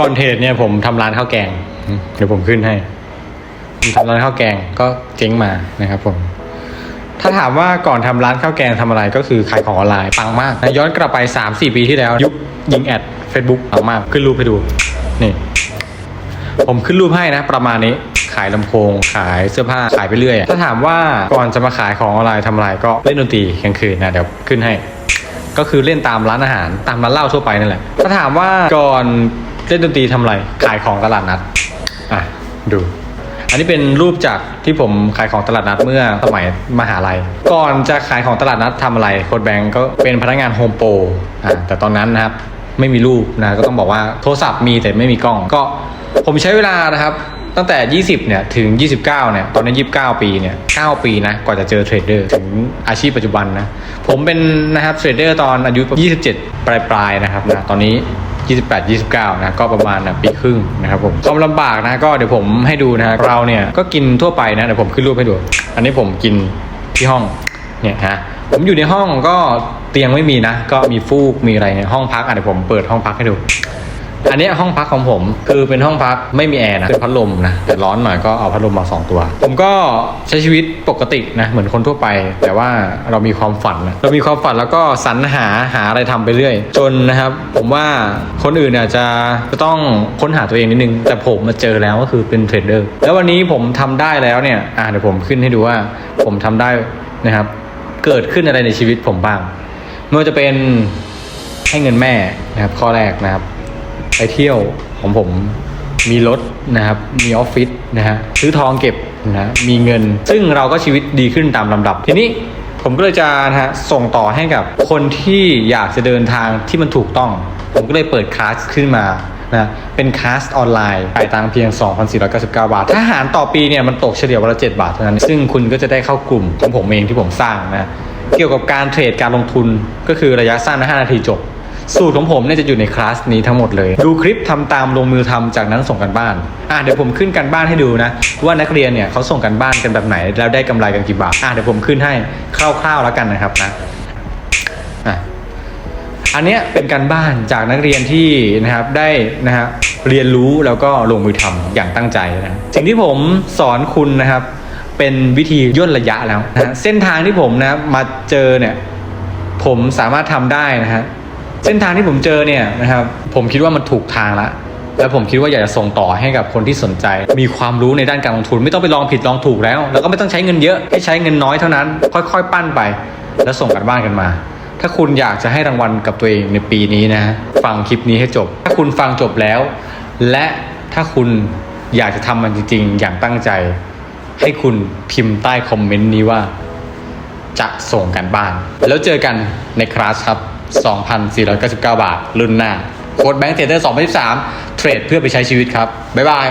ก่อนเทรดเนี่ยผมทำร้านข้าวแกง เดี๋ยวผมขึ้นให้ผมทำร้านข้าวแกงก็เจ๊งมานะครับผมถ้าถามว่าก่อนทำร้านข้าวแกงทำอะไรก็คือขายของออนไลน์ปังมากนะย้อนกลับไป 3-4 ปีที่แล้วยุคยิงแอด Facebook ปังมากขึ้นรูปให้ดูนี่ผมขึ้นรูปให้นะประมาณนี้ขายลำโพง ขายเสื้อผ้าขายไปเรื่อย ถ้าถามว่าก่อนจะมาขายของออนไลน์ทำอะไรก็เล่นดนตรีกลางคืนนะเดี๋ยวขึ้นให้ ก็คือเล่นตามร้านอาหารตามร้านเหล้าทั่วไปนั่นแหละถ้าถามว่าก่อน เล่นดนตรีทำอะไร ขายของตลาดนัด อะ ดู อันนี้เป็นรูปจากที่ผมขายของตลาดนัดเมื่อสมัยมหาลัย ก่อนจะขายของตลาดนัดทำอะไรโค้ดแบงก์ก็เป็นพนักงานโฮมโปรอะแต่ตอนนั้นนะครับ ไม่มีรูปนะก็ต้องบอกว่าโทรศัพท์มีแต่ไม่มีกล้อง ก็ผมใช้เวลานะครับตั้งแต่ 20 เนี่ย ถึง 29 เนี่ย ตอนนี้ 29 ปีเนี่ย 9 ปีนะ กว่าจะเจอเทรดเดอร์ ถึงอาชีพปัจจุบันนะ ผมเป็นนะครับเทรดเดอร์ตอนอายุ 27 ปลายปลายๆนะครับนะ ตอนนี้ 28 29นะก็ประมาณนะปีครึ่งนะครับผมความลำบากนะก็เดี๋ยวผมให้ดูนะเราเนี่ยก็กินทั่วไปนะเดี๋ยวผมขึ้นรูปให้ดู อันนี้ผมกินที่ห้องเนี่ยฮะผมอยู่ในห้องก็เตียงไม่มีนะ ก็มีฟูกมีอะไรในห้องพักอะเดี๋ยวผมเปิดห้องพักให้ดู อันนี้ห้องพักของผมคือเป็นห้องพักไม่มีแอร์นะเป็นพัดลมนะแต่ร้อนหน่อยก็เอาพัดลมมาสองตัว ผมก็ใช้ชีวิตปกตินะเหมือนคนทั่วไป แต่ว่าเรามีความฝันนะเรามีความฝันแล้วก็สรรหาหาอะไรทำไปเรื่อย จนนะครับ ผมว่าคนอื่นอาจจะจะต้องค้นหาตัวเองนิดนึง แต่ผมมาเจอแล้วก็คือเป็นเทรดเดอร์แล้ววันนี้ผมทำได้แล้วเนี่ยอะเดี๋ยวผมขึ้นให้ดูว่าผมทำได้นะครับ เกิดขึ้นอะไรในชีวิตผมบ้างไม่ว่าจะเป็นให้เงินแม่นะครับข้อแรกนะครับ ไปเที่ยวของผมมีรถนะครับ มีออฟฟิศนะฮะ ซื้อทองเก็บนะ มีเงิน ซึ่งเราก็ชีวิตดีขึ้นตามลำดับ ทีนี้ผมก็เลยจะนะฮะส่งต่อให้กับคนที่อยากจะเดินทางที่มันถูกต้อง ผมก็เลยเปิดคลาสขึ้นมานะเป็นคลาสออนไลน์ปลายตังเพียง 2,499 บาท ถ้าหารต่อปีเนี่ยมันตกเฉลี่ยวันละ 7 บาทเท่านั้น ซึ่งคุณก็จะได้เข้ากลุ่มของผมเองที่ผมสร้างนะ เกี่ยวกับการเทรดการลงทุนก็คือระยะสั้นนะ5นาทีจบ สูตรของผมเนี่ยจะอยู่ในคลาสนี้ทั้งหมดเลย ดูคลิปทำตามลงมือทำจากนั้นส่งกันบ้านอะเดี๋ยวผมขึ้นกันบ้านให้ดูนะ ว่านักเรียนเนี่ยเขาส่งกันบ้านกันแบบไหน แล้วได้กำไรกันกี่บาทอะเดี๋ยวผมขึ้นให้คร่าวๆแล้วกันนะครับนะอะอันเนี้ยเป็นการบ้านจากนักเรียนที่นะครับได้นะฮะเรียนรู้แล้วก็ลงมือทำอย่างตั้งใจนะสิ่งที่ผมสอนคุณนะครับ เป็นวิธีย่นระยะแล้วนะเส้นทางที่ผมนะมาเจอเนี่ย ผมสามารถทำได้นะฮะ เส้นทางที่ผมเจอเนี่ยนะครับผมคิดว่ามันถูกทางละแล้วผมคิดว่าอยากจะส่งต่อให้กับคนที่สนใจ มีความรู้ในด้านการลงทุน ไม่ต้องไปลองผิดลองถูกแล้ว แล้วก็ไม่ต้องใช้เงินเยอะให้ใช้เงินน้อยเท่านั้น ค่อย ๆ ปั้นไป แล้วส่งกันบ้านกันมา ถ้าคุณอยากจะให้รางวัลกับตัวเองในปีนี้นะ ฟังคลิปนี้ให้จบ ถ้าคุณฟังจบแล้ว และถ้าคุณอยากจะทำมันจริง ๆ อย่างตั้งใจ ให้คุณพิมพ์ใต้คอมเมนต์นี้ว่า จะส่งกันบ้าน แล้วเจอกันในคลาสครับ 2,499 บาท รุ่นหน้าโค้ดแบงค์เทรดเดอร์2023 เทรดเพื่อไปใช้ชีวิตครับ บ๊ายบาย